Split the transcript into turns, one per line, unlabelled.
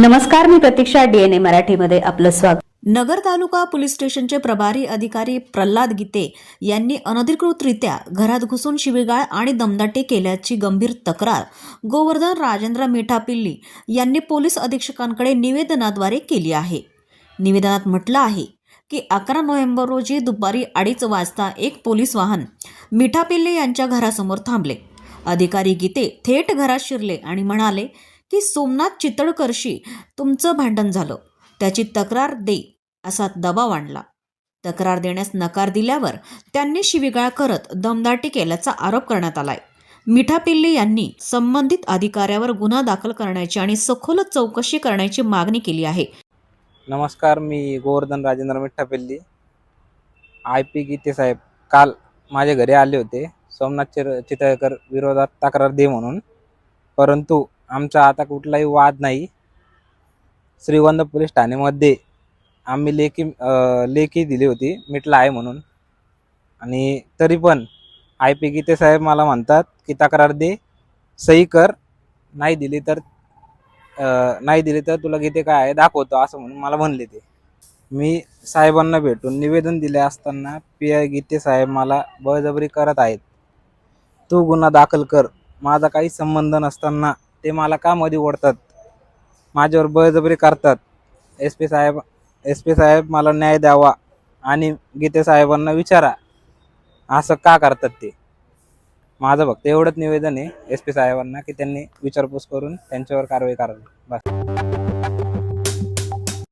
नमस्कार मी प्रतीक्षा डीएनए मराठीमध्ये आपलं स्वागत.
नगर तालुका पोलीस स्टेशनचे प्रभारी अधिकारी प्रल्हाद गीते यांनी अनधिकृतरित्या घरात घुसून शिवीगाळ आणि दमदाटी केल्याची गंभीर तक्रार गोवर्धन राजेंद्र मिठापिल्ली यांनी पोलीस अधीक्षकांकडे निवेदनाद्वारे केली आहे. निवेदनात म्हटलं आहे की अकरा नोव्हेंबर रोजी दुपारी अडीच वाजता एक पोलीस वाहन मिठापिल्ले यांच्या घरासमोर थांबले. अधिकारी गीते थेट घरात शिरले आणि म्हणाले की सोमनाथ चितळकरशी तुमचं भांडण झालं. त्याची तक्रार दे असा दबाव आणला. तक्रार देण्यास नकार दिल्यावर त्यांनी शिविगाळ करत दमदाटी केल्याचा आरोप करण्यात आलाय. मिठापिल्ली यांनी संबंधित अधिकाऱ्यावर गुन्हा दाखल करण्याची आणि सखोल चौकशी करण्याची मागणी केली आहे.
नमस्कार मी गोवर्धन राजेंद्र मिठ्ठापल्ली आय पी गीते साहेब काल माझ्या घरी आले होते. सोमनाथ चिर चितळकर विरोधात तक्रार दे म्हणून. परंतु आमचा आता कुठलाही वाद नाही. श्रीगोंदा पोलीस ठाणेमध्ये आम्ही लेखी लेखी दिली होती. मिटला आहे म्हणून. आणि तरी पण आय पी गीते साहेब मला म्हणतात की तक्रार दे सही कर. नाही दिली तर नाही दिली तर तुला गीते काय आहे दाखवतो असं म्हणून मला म्हणले ते. मी साहेबांना भेटून निवेदन दिले असताना पी आय गीते साहेब मला बळजबरी करत आहेत. तू गुन्हा दाखल कर. माझा काही संबंध नसताना ते मला का मध्ये ओढतात? माझ्यावर बळजबरी करतात. एस पी साहेब एस पी साहेब मला न्याय द्यावा आणि गीते साहेबांना विचारा. असं का करतात ते? माझं फक्त एवढंच निवेदन आहे एस पी साहेबांना की त्यांनी विचारपूस करून त्यांच्यावर कारवाई करावी. बस.